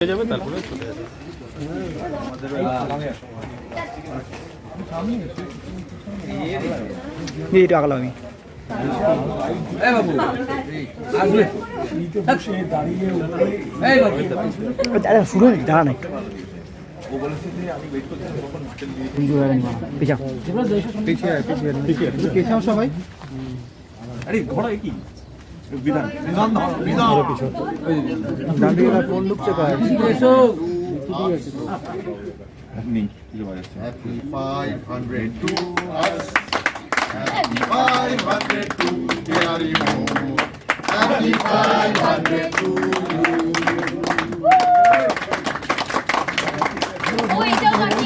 হয়ে যাবে তারপরে চলে যাবে। আমি। দাঁড়া শুরু হয়নি দাঁড়া না একটু। সবাই। আরে ঘোড়া কি? বিধান ডান দিকে না কোন লুকতে পারে নেই কিছু পাওয়া যাচ্ছে না। Happy 500 to us. Happy 500 to Gary Moore. Happy 500 to you. ও এটাও বাকি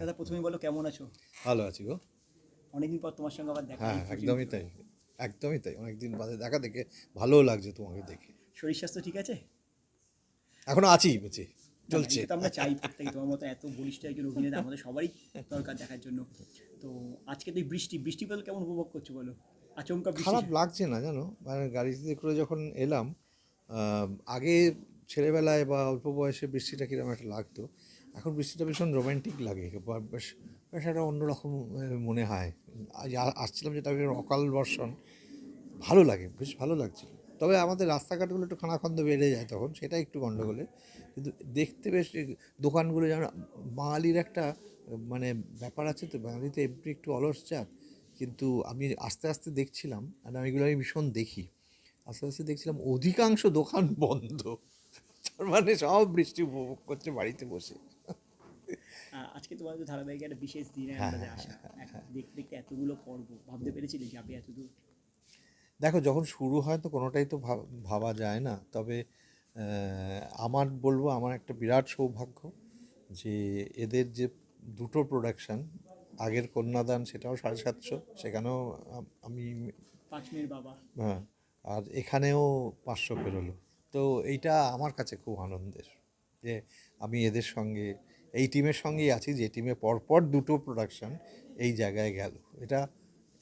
দাদা প্রথমেই বলো কেমন আছো? ভালো আছি গো। অনেকদিন পর তোমার সঙ্গে আবার দেখা হ্যাঁ একদমই তাই একদমই তাই। অনেকদিন বাদে দেখা দেখে ভালোও লাগছে তোমাকে দেখে। শরীর স্বাস্থ্য ঠিক আছে? এখনও আছি বেঁচে চলছে। আমরা চাই প্রত্যেকে তোমার মতো এত বলিষ্ঠ একজন অভিনেতা আমাদের সবারই দরকার দেখার জন্য। তো আজকে তো বৃষ্টি বৃষ্টি পেলে কেমন উপভোগ করছ বলো? আচমকা বৃষ্টি। খারাপ লাগছে না জানো? মানে গাড়িতে করে যখন এলাম আগে ছেলেবেলায় বা অল্প বয়সে বৃষ্টিটা কীরকম একটা লাগতো, এখন বৃষ্টিটা ভীষণ রোম্যান্টিক লাগে বেশ বেশ একটা অন্যরকম মনে হয়। আসছিলাম যেটা অকাল বর্ষণ, ভালো লাগে, বেশ ভালো লাগছিল। তবে আমাদের রাস্তাঘাটগুলো একটু খানাখন্দ বেড়ে যায় তখন, সেটা একটু গণ্ডগোলে কিন্তু দেখতে বেশ দোকানগুলো যেন বাঙালির একটা মানে ব্যাপার আছে তো, বাঙালিতে এমনি একটু অলস জাত কিন্তু আমি আস্তে আস্তে দেখছিলাম, আর আমি এগুলো আমি ভীষণ দেখি। আস্তে আস্তে দেখছিলাম অধিকাংশ দোকান বন্ধ। মানে সব বৃষ্টি উপভোগ করছে বাড়িতে বসে। আজকে তোমাদের ধারাবাহিক একটা বিশেষ দিনে হ্যাঁ, আমাদের আসা। এক- দেখতে দেখতে এতগুলো পর্ব ভাবতে পেরেছিলে যাবে এত দূর দেখো যখন শুরু হয় তো কোনোটাই তো ভাবা যায় না। তবে আমার বলব আমার একটা বিরাট সৌভাগ্য যে এদের যে দুটো প্রোডাকশান আগের কন্যাদান সেটাও সাড়ে সাতশো সেখানেও আমি বাবা। হ্যাঁ আর এখানেও পাঁচশো পেরোলো। তো এইটা আমার কাছে খুব আনন্দের যে আমি এদের সঙ্গে এই টিমের সঙ্গেই আছি যে টিমে পরপর দুটো প্রোডাকশন এই জায়গায় গেল। এটা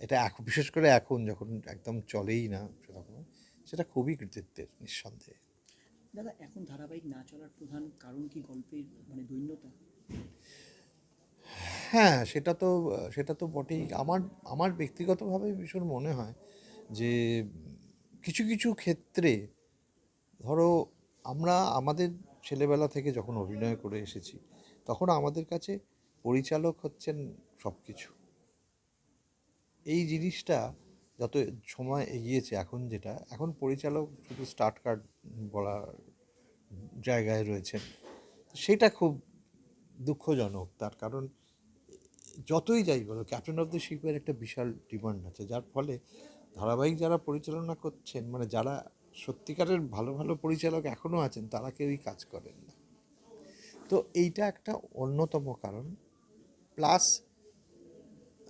এটা এখন বিশেষ করে এখন যখন একদম চলেই না সেরকম সেটা খুবই কৃতিত্বের নিঃসন্দেহে। দাদা এখন ধারাবাহিক না চলার প্রধান কারণ কি গল্পের মানে দৈন্যতা? হ্যাঁ সেটা তো সেটা তো বটেই। আমার আমার ব্যক্তিগতভাবে ভীষণ মনে হয় যে কিছু কিছু ক্ষেত্রে ধরো, আমরা আমাদের ছেলেবেলা থেকে যখন অভিনয় করে এসেছি, তখন আমাদের কাছে পরিচালক হচ্ছেন সব কিছু এই জিনিসটা যত সময় এগিয়েছে এখন যেটা, এখন পরিচালক শুধু স্টার্ট কার্ড বলার জায়গায় রয়েছেন। সেটা খুব দুঃখজনক, তার কারণ যতই যাই বলো ক্যাপ্টেন অফ দ্য শিপের একটা বিশাল ডিমান্ড আছে, যার ফলে ধারাবাহিক যারা পরিচালনা করছেন মানে যারা সত্যিকারের ভালো ভালো পরিচালক এখনও আছেন, তারা কেউই কাজ করেন না। তো এইটা একটা অন্যতম কারণ। প্লাস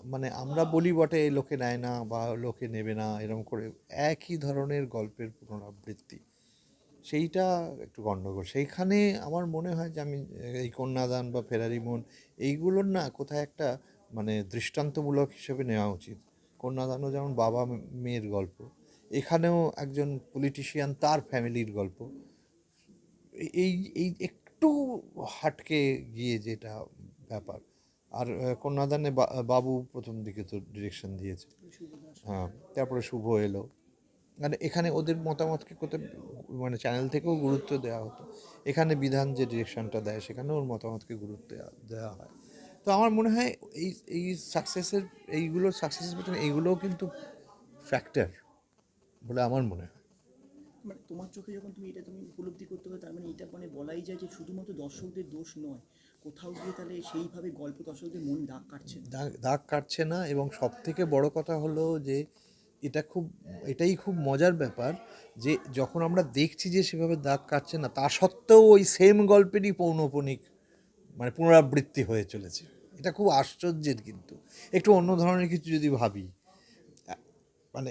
মানে আমরা বলি বটে লোকে নেয় না বা লোকে নেবে না, এরকম করে একই ধরনের গল্পের পুনরাবৃত্তি। সেইটা একটু গণ্ডগোল সেইখানে আমার মনে হয় যে আমি, এই কন্যাদান বা ফেরারি মন এইগুলোর না কোথায় একটা মানে দৃষ্টান্তমূলক হিসেবে নেওয়া উচিত। কন্যাদানও যেমন বাবা মেয়ের গল্প এখানেও একজন পলিটিশিয়ান তার ফ্যামিলির গল্প। এই- এই একটু হাটকে গিয়ে যেটা ব্যাপার। আর কন্যাদানে বাবু প্রথম দিকে তো ডিরেকশন দিয়েছে। হ্যাঁ তারপরে শুভ এলো। মানে এখানে ওদের মতামতকে কোথাও মানে চ্যানেল থেকেও গুরুত্ব দেওয়া হতো। এখানে বিধান যে ডিরেকশনটা দেয় সেখানে ওর মতামতকে গুরুত্ব দেওয়া- দেওয়া হয়। তো আমার মনে হয় এই এই সাকসেসের এইগুলোর সাকসেসের পেছনে এইগুলোও কিন্তু ফ্যাক্টর বলে আমার মনে হয়। মানে তোমার চোখে যখন তুমি এটা তুমি উপলব্ধি করতে হবে তার মানে এটা মানে বলাই যায় যে শুধুমাত্র দর্শকদের দোষ নয় কোথাও গিয়ে তাহলে সেইভাবে গল্প দর্শকদের মন দাগ কাটছে দাগ দাগ কাটছে না এবং সব থেকে বড় কথা হলো যে এটা খুব এটাই খুব মজার ব্যাপার যে যখন আমরা দেখছি যে সেভাবে দাগ কাটছে না তা সত্ত্বেও ওই সেম গল্পেরই পৌনপনিক মানে পুনরাবৃত্তি হয়ে চলেছে। এটা খুব আশ্চর্যের কিন্তু। একটু অন্য ধরনের কিছু যদি ভাবি মানে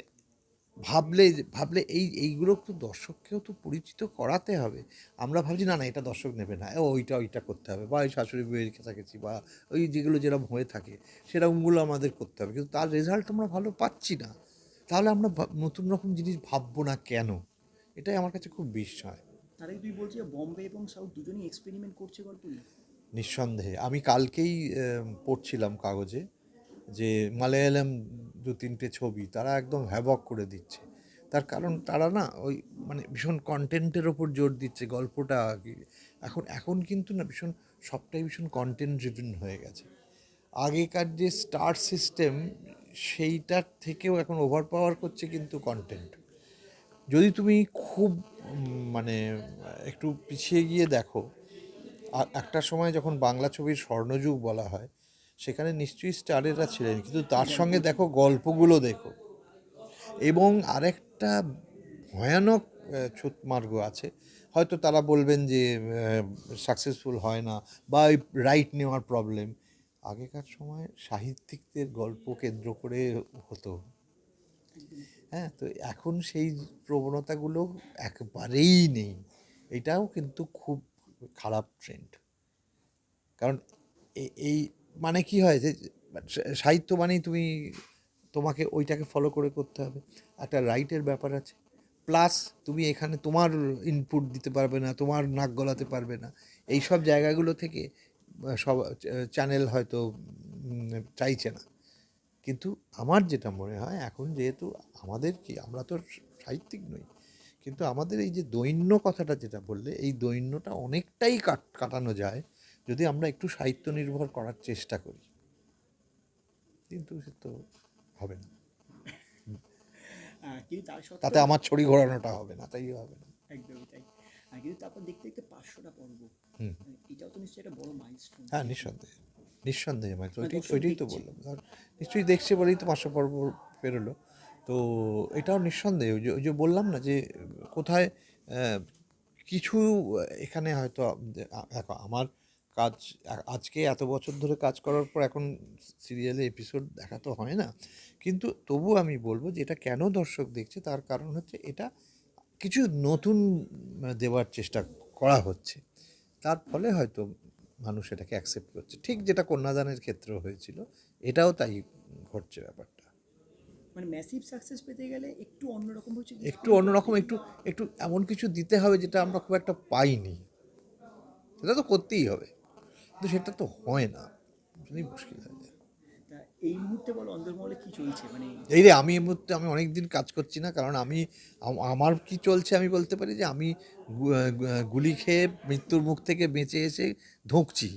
ভাবলে ভাবলে এই এইগুলো তো দর্শককেও তো পরিচিত করাতে হবে। আমরা ভাবছি না না এটা দর্শক নেবে না। ও ওইটা ওইটা করতে হবে। বা ওই শাশুড়ি বইয়ের কাছাকাছি বা ওই যেগুলো যেরকম হয়ে থাকে সেরকমগুলো আমাদের করতে হবে। কিন্তু তার রেজাল্ট আমরা ভালো পাচ্ছি না। তাহলে আমরা নতুন রকম জিনিস ভাববো না কেন? এটাই আমার কাছে খুব বিস্ময়। তুই বলছিস যে বম্বে এবং সাউথ দুজনেই এক্সপেরিমেন্ট করছে গল্প নিঃসন্দেহে। আমি কালকেই পড়ছিলাম কাগজে। যে মালায়ালাম দু তিনটে ছবি তারা একদম হ্যাবক করে দিচ্ছে। তার কারণ তারা না ওই মানে ভীষণ কন্টেন্টের ওপর জোর দিচ্ছে গল্পটা এখন এখন কিন্তু না ভীষণ সবটাই ভীষণ কন্টেন্ট ড্রিভেন হয়ে গেছে। আগেকার যে স্টার সিস্টেম সেইটার থেকেও এখন ওভার পাওয়ার করছে কিন্তু কন্টেন্ট যদি তুমি খুব মানে একটু পিছিয়ে গিয়ে দেখো, আর একটা সময় যখন বাংলা ছবির স্বর্ণযুগ বলা হয় সেখানে নিশ্চয়ই স্টারেরা ছিলেন। কিন্তু তার সঙ্গে দেখো, গল্পগুলো দেখো। এবং আরেকটা ভয়ানক ছুতমার্গ আছে। হয়তো তারা বলবেন যে সাকসেসফুল হয় না বা ওই রাইট নেওয়ার প্রবলেম আগেকার সময় সাহিত্যিকদের গল্প কেন্দ্র করে হতো। হ্যাঁ তো এখন সেই প্রবণতাগুলো একবারেই নেই। এটাও কিন্তু খুব খারাপ ট্রেন্ড কারণ এই মানে কি হয় যে, সাহিত্য মানেই তুমি তোমাকে ওইটাকে ফলো করে করতে হবে। একটা রাইটের ব্যাপার আছে। প্লাস তুমি এখানে তোমার ইনপুট দিতে পারবে না, তোমার নাক গলাতে পারবে না। এই সব জায়গাগুলো থেকে সব চ্যানেল হয়তো চাইছে না। কিন্তু আমার যেটা মনে হয়, এখন যেহেতু আমাদের কি, আমরা তো সাহিত্যিক নই, কিন্তু আমাদের এই যে দৈন্য কথাটা যেটা বললে, এই দৈন্যটা অনেকটাই কাট, কাটানো যায়। যদি আমরা একটু সাহিত্য নির্ভর করার চেষ্টা করি কিন্তু সে তো হবে না। তাতে আমার ছড়ি ঘোরানোটা হবে না তাই হবে না। একদমই তাই। কিন্তু তারপর দেখতে দেখতে পাঁচশোটা পর্ব। মানে এটাও তো নিশ্চয়ই একটা বড় মাইলস্টোন হ্যাঁ নিঃসন্দেহে। নিঃসন্দেহে মানে ওইটাই ওইটাই তো বললাম। ধর নিশ্চয়ই দেখছে বলেই তো পাঁচশো পর্ব পেরোলো। তো এটাও নিঃসন্দেহে ওই যে ওই যে বললাম না যে কোথায় কিছু এখানে হয়তো আমার কাজ আজকে এত বছর ধরে কাজ করার পর এখন সিরিয়ালে এপিসোড দেখা তো হয় না। কিন্তু তবু আমি বলব যে এটা কেন দর্শক দেখছে তার কারণ হচ্ছে এটা কিছু নতুন দেওয়ার চেষ্টা করা হচ্ছে। তার ফলে হয়তো মানুষ এটাকে অ্যাকসেপ্ট করছে। ঠিক যেটা কন্যাদানের ক্ষেত্রে হয়েছিল এটাও তাই ঘটছে ব্যাপারটা। মানে ম্যাসিভ সাকসেস পেতে গেলে একটু অন্যরকম হচ্ছে একটু অন্যরকম একটু একটু এমন কিছু দিতে হবে যেটা আমরা খুব একটা পাইনি। সেটা তো করতেই হবে। কিন্তু সেটা তো হয় না। মুশকিল হয়ে যায়। এই মুহূর্তে বলো অন্দরমহলে কি চলছে? মানে এই রে আমি এই মুহূর্তে আমি অনেক দিন কাজ করছি না কারণ আমি আমার কি চলছে আমি বলতে পারি যে আমি গুলি খেয়ে মৃত্যুর মুখ থেকে বেঁচে এসে ধুঁকছি।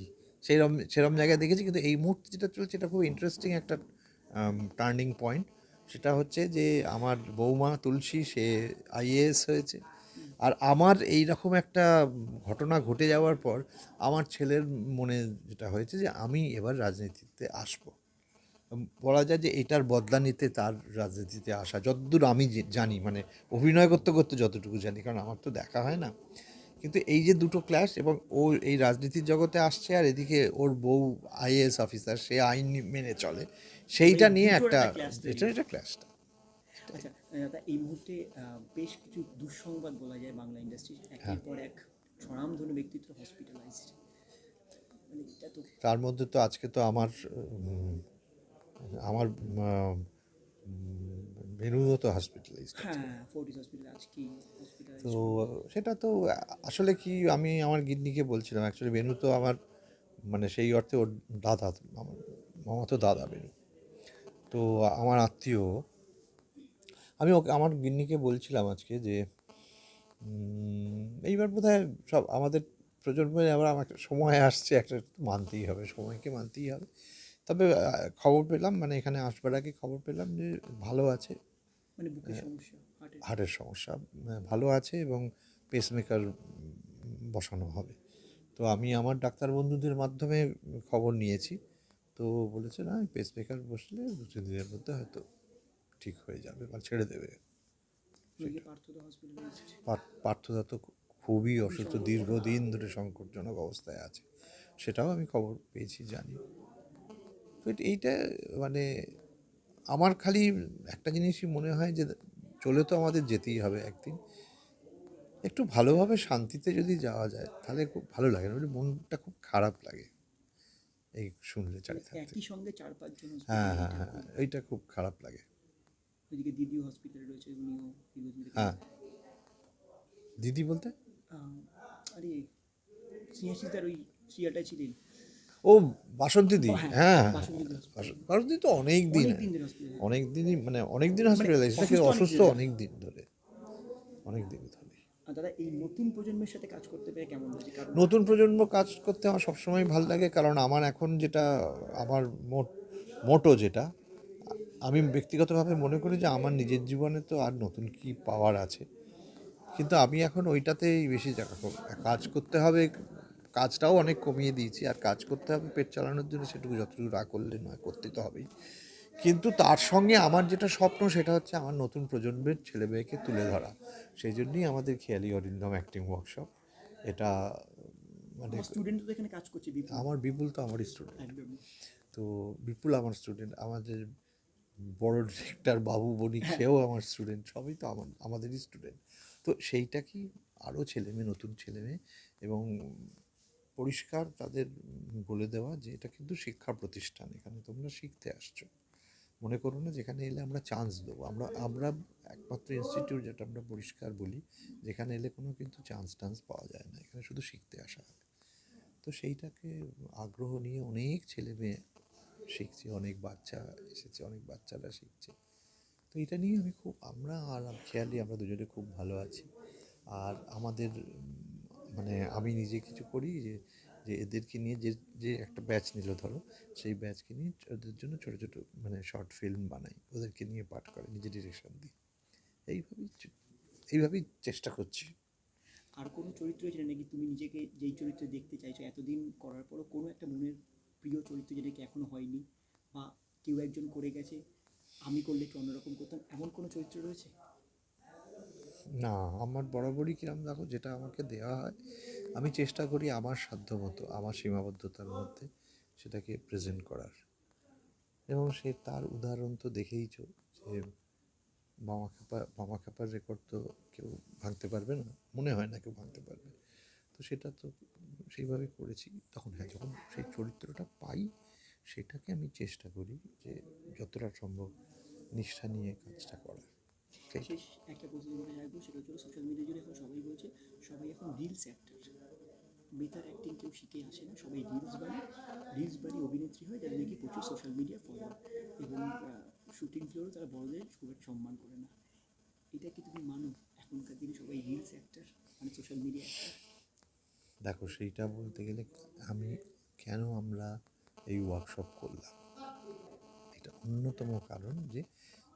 সেরম সেরম জায়গায় দেখেছি কিন্তু এই মুহূর্তে যেটা চলছে এটা খুব ইন্টারেস্টিং একটা টার্নিং পয়েন্ট সেটা হচ্ছে যে আমার বৌমা তুলসী সে আইএএস হয়েছে। আর আমার এই রকম একটা ঘটনা ঘটে যাওয়ার পর আমার ছেলের মনে যেটা হয়েছে যে আমি এবার রাজনীতিতে আসব। বলা যায় যে এটার বদলা নিতে তার রাজনীতিতে আসা যতদূর আমি জানি মানে অভিনয় করতে করতে যতটুকু জানি কারণ আমার তো দেখা হয় না। কিন্তু এই যে দুটো ক্লাস এবং ও এই রাজনীতির জগতে আসছে আর এদিকে ওর বউ আইএএস অফিসার সে আইন মেনে চলে সেইটা নিয়ে একটা এটা এটা ক্লাসটা আচ্ছা আহ, এই মুহূর্তে বেশ কিছু দুঃসংবাদ বলা যায় বাংলা ইন্ডাস্ট্রি একের পর এক স্বনামধন্য ব্যক্তিত্ব হসপিটালাইজড মানে তার মধ্যে তো আজকে তো আমার আমার বেনুও তো হসপিটালাইজড হ্যাঁ তো সেটা তো আসলে কি আমি আমার গিন্নিকে বলছিলাম অ্যাকচুয়ালি বেনু তো আমার মানে সেই অর্থে ওর দাদা আমার মামা তো দাদা বেনু। তো আমার আত্মীয় আমি ওকে আমার গিন্নিকে বলছিলাম আজকে যে এইবার বোধহয় সব আমাদের প্রজন্মে আবার আমার সময় আসছে একটা মানতেই হবে সময়কে মানতেই হবে। তবে খবর পেলাম মানে এখানে আসবার আগে খবর পেলাম যে ভালো আছে। মানে সমস্যা হার্টের হার্টের সমস্যা ভালো আছে এবং পেসমেকার বসানো হবে। তো আমি আমার ডাক্তার বন্ধুদের মাধ্যমে খবর নিয়েছি। তো বলেছে না পেসমেকার বসলে দু তিন দিনের মধ্যে হয়তো ঠিক হয়ে যাবে বা ছেড়ে দেবে। পার্থদা তো খুবই অসুস্থ দীর্ঘদিন ধরে সংকটজনক অবস্থায় আছে। সেটাও আমি খবর পেয়েছি জানি। তো এইটা মানে আমার খালি একটা জিনিসই মনে হয় যে চলে তো আমাদের যেতেই হবে একদিন। একটু ভালোভাবে শান্তিতে যদি যাওয়া যায় তাহলে খুব ভালো লাগে নইলে মনটা খুব খারাপ লাগে। এই শুনলে চার হ্যাঁ হ্যাঁ হ্যাঁ এইটা খুব খারাপ লাগে। ওইদিকে দিদিও হসপিটালে রয়েছে উনিও দীর্ঘদিন থেকে- হ্যাঁ। দিদি বলতে? আরে স্নেহাশিসদার ওই শ্রিয়াটা ছিলেন। ও বাসন্তী দি হ্যাঁ, হ্যাঁ। বাসন্তী তো অনেক দিন। অনেক দিনই মানে অনেক দিন হসপিটালাইজ অসুস্থ অনেক অসুস্থ অনেক দিন ধরে। অনেক দিন ধরে। দাদা এই নতুন প্রজন্মের সাথে কাজ করতে পেরে কেমন হয়েছে নতুন প্রজন্ম কাজ করতে আমার সবসময় ভালো লাগে কারণ আমার এখন যেটা আমার মোট মোটো যেটা আমি ব্যক্তিগতভাবে মনে করি যে আমার নিজের জীবনে তো আর নতুন কি পাওয়ার আছে। কিন্তু আমি এখন ওইটাতেই বেশি কাজ করতে হবে কাজটাও অনেক কমিয়ে দিয়েছি আর কাজ করতে হবে পেট চালানোর জন্য সেটুকু যতটুকু না করলে নয় করতে তো হবেই। কিন্তু তার সঙ্গে আমার যেটা স্বপ্ন সেটা হচ্ছে আমার নতুন প্রজন্মের ছেলে মেয়েকে তুলে ধরা। সেই জন্যই আমাদের খেয়ালি অরিন্দম অ্যাক্টিং ওয়ার্কশপ এটা মানে স্টুডেন্ট এখানে কাজ করছে আমার বিপুল তো আমার স্টুডেন্ট তো বিপুল আমার স্টুডেন্ট আমাদের বড় ডিরেক্টর বাবু বনি সেও আমার স্টুডেন্ট সবই তো আমার আমাদেরই স্টুডেন্ট তো সেইটা কি আরও ছেলেমেয়ে নতুন ছেলেমেয়ে এবং পরিষ্কার তাদের বলে দেওয়া যে এটা কিন্তু শিক্ষা প্রতিষ্ঠান এখানে তোমরা শিখতে আসছো। মনে করো না যেখানে এলে আমরা চান্স দেবো। আমরা আমরা একমাত্র ইনস্টিটিউট যেটা আমরা পরিষ্কার বলি যেখানে এলে কোনো কিন্তু চান্স টান্স পাওয়া যায় না। এখানে শুধু শিখতে আসা হয়। তো সেইটাকে আগ্রহ নিয়ে অনেক ছেলে মেয়ে শিখছে, অনেক বাচ্চা এসেছে, অনেক বাচ্চারা শিখছে। তো এটা নিয়ে আমি খুব, আমরা আর খেয়ালি, আমরা দুজনে খুব ভালো আছি। আর আমাদের মানে আমি নিজে কিছু করি যে যে এদেরকে নিয়ে যে যে একটা ব্যাচ নিল ধরো, সেই ব্যাচকে নিয়ে ওদের জন্য ছোটো ছোটো মানে শর্ট ফিল্ম বানাই, ওদেরকে নিয়ে পাঠ করে, নিজে ডিরেকশন দিই। এইভাবেই এইভাবেই চেষ্টা করছি। আর কোনো চরিত্র ছিল নাকি তুমি নিজেকে যেই চরিত্রে দেখতে চাইছো, এতদিন করার পরও কোনো একটা মনের প্রিয় চরিত্র যেটা কি এখনও হয়নি বা কেউ একজন করে গেছে, আমি করলে একটু অন্যরকম করতাম? এমন কোনো চরিত্র রয়েছে? না, আমার বরাবরই কিরম দেখো, যেটা আমাকে দেওয়া হয়, আমি চেষ্টা করি আমার সাধ্য মতো আমার সীমাবদ্ধতার মধ্যে সেটাকে প্রেজেন্ট করার। এবং সে তার উদাহরণ তো দেখেইছো যে মামা খাপা, মামা খাপার রেকর্ড তো কেউ ভাঙতে পারবে না, মনে হয় না কেউ ভাঙতে পারবে। তো সেটা তো সেইভাবে করেছি, তখন হ্যাঁ যখন সেই চরিত্রটা পাই, সেটাকে আমি চেষ্টা করি যে যতটা সম্ভব নিষ্ঠা নিয়ে কাজটা করার। একটা প্রশ্ন সেটা হচ্ছে সোশ্যাল মিডিয়া এখন সবাই বলছে, সবাই এখন রিলস অ্যাক্টিং কেউ শিখে সবাই রিলস রিলস অভিনেত্রী হয় প্রচুর সোশ্যাল মিডিয়া এবং তারা খুব একটা সম্মান করে না। এটা কি তুমি মানো? এখনকার দিনে সবাই রিলস অ্যাক্টার মানে সোশ্যাল মিডিয়া দেখো সেইটা বলতে গেলে আমি কেন আমরা এই ওয়ার্কশপ করলাম? এটা অন্যতম কারণ যে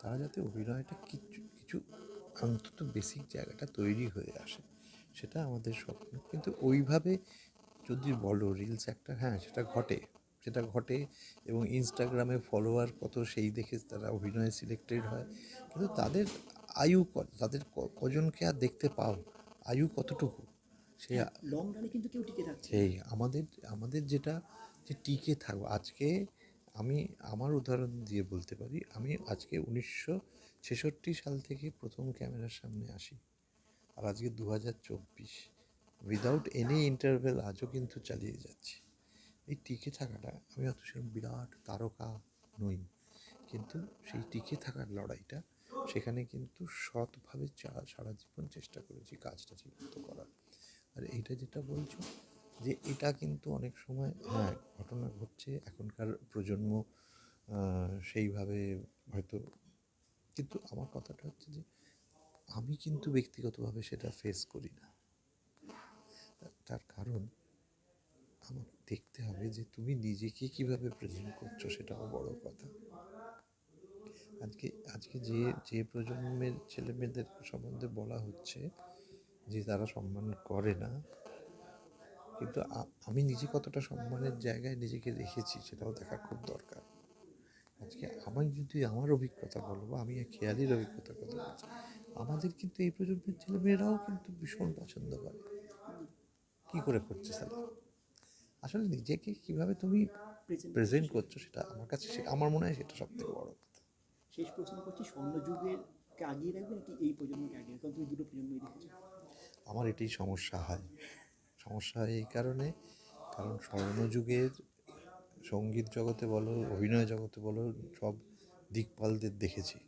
তারা যাতে অভিনয়টা কিছু কিছু অন্তত বেসিক জায়গাটা তৈরি হয়ে আসে, সেটা আমাদের স্বপ্ন। কিন্তু ওইভাবে যদি বলো রিলস একটা হ্যাঁ সেটা ঘটে সেটা ঘটে এবং ইনস্টাগ্রামে ফলোয়ার কত সেই দেখে তারা অভিনয়ে সিলেক্টেড হয়। কিন্তু তাদের আয়ু তাদের কজনকে আর দেখতে পাও আয়ু কতটুকু? সে লং রানে কিন্তু কেউ টিকে থাকছে সেই আমাদের আমাদের যেটা যে টিকে থাকব আজকে আমি আমার উদাহরণ দিয়ে বলতে পারি আমি আজকে উনিশশো ছেষট্টি সাল থেকে প্রথম ক্যামেরার সামনে আসি আর আজকে দু হাজার চব্বিশ। উইদাউট এনি ইন্টারভেল আজও কিন্তু চালিয়ে যাচ্ছি। এই টিকে থাকাটা আমি অত সেরকম বিরাট তারকা নই কিন্তু সেই টিকে থাকার লড়াইটা সেখানে কিন্তু সৎভাবে সারা জীবন চেষ্টা করেছি কাজটা ঠিকমতো করার। আর এইটা যেটা বলছো, যে এটা কিন্তু অনেক সময় হ্যাঁ ঘটনা ঘটছে, এখনকার প্রজন্ম সেইভাবে হয়তো, কিন্তু আমার কথাটা হচ্ছে যে, আমি কিন্তু ব্যক্তিগতভাবে সেটা ফেস করি না। তার কারণ আমাকে দেখতে হবে যে তুমি নিজেকে কীভাবে প্রেজেন্ট করছ, সেটাও বড় কথা। আজকে আজকে যে যে প্রজন্মের ছেলে মেয়েদের সম্বন্ধে বলা হচ্ছে যে তারা সম্মান করে না কিন্তু আমি নিজে কতটা সম্মানের জায়গায় নিজেকে রেখেছি সেটাও দেখা খুব দরকার। আজকে আমি যদি আমার অভিজ্ঞতা বলব আমি এক খেয়ালির অভিজ্ঞতার কথা আমাদের কিন্তু এই প্রজন্মের ছেলেমেয়েরাও কিন্তু ভীষণ পছন্দ করে। কী করে করছে তাহলে আসলে নিজেকে কীভাবে তুমি প্রেজেন্ট করছ সেটা। আমার কাছে আমার মনে হয় সেটা সব থেকে বড় কথা। শেষ প্রশ্ন করছি স্বর্ণযুগের কে আগিয়ে রাখবে নাকি এই প্রজন্মকে রাখবে? কারণ তুমি দুটো প্রজন্মই দেখেছ। আমার এটাই সমস্যা হয়। সমস্যা হয় এই কারণে, কারণ স্বর্ণযুগের সংগীত জগতে বলো, অভিনয় জগতে বলো, সব দিকপালদের দেখেছি।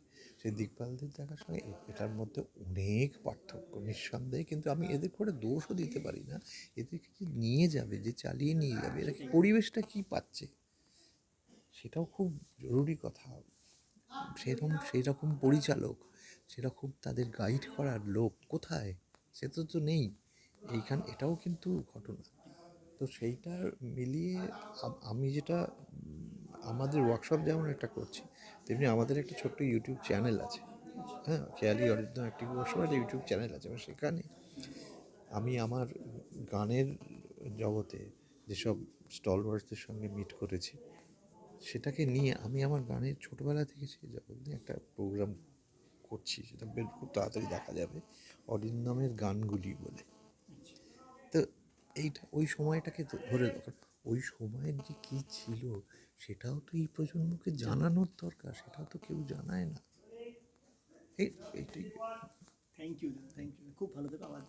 সেই দিকপালদের দেখার সঙ্গে এটার মধ্যে অনেক পার্থক্য, নিঃসন্দেহে। কিন্তু আমি এদের করে দোষও দিতে পারি না। এদেরকে যে নিয়ে যাবে, যে চালিয়ে নিয়ে যাবে, এরা পরিবেশটা কী পাচ্ছে? সেটাও খুব জরুরি কথা। সেরকম সেই রকম পরিচালক, সেরকম তাদের গাইড করার লোক কোথায়? সে তো তো নেই। এইখান, এটাও কিন্তু ঘটনা। তো সেইটা মিলিয়ে আমি যেটা, আমাদের ওয়ার্কশপ যেমন একটা করছি, তেমনি আমাদের একটা ছোট্ট ইউটিউব চ্যানেল আছে। হ্যাঁ খেয়ালি অরিন্দম অ্যাক্টিভ ওয়ার্কশপ একটা ইউটিউব চ্যানেল আছে। এবং সেখানে আমি আমার গানের জগতে যেসব স্টলওয়ার্সদের সঙ্গে মিট করেছি, সেটাকে নিয়ে আমি আমার গানের ছোটোবেলা থেকে সেই জগৎ নিয়ে একটা প্রোগ্রাম করছি, সেটা বের খুব তাড়াতাড়ি দেখা যাবে। অরিন্দমের গানগুলি বলে। তো এইটা, ওই সময়টাকে ধরে দরকার ওই সময়ের যে কী ছিল, সেটাও তো এই প্রজন্মকে জানানোর দরকার, সেটাও তো কেউ জানায় না। এই, এইটাই। থ্যাংক ইউ থ্যাংক ইউ খুব ভালো থেকে আবার।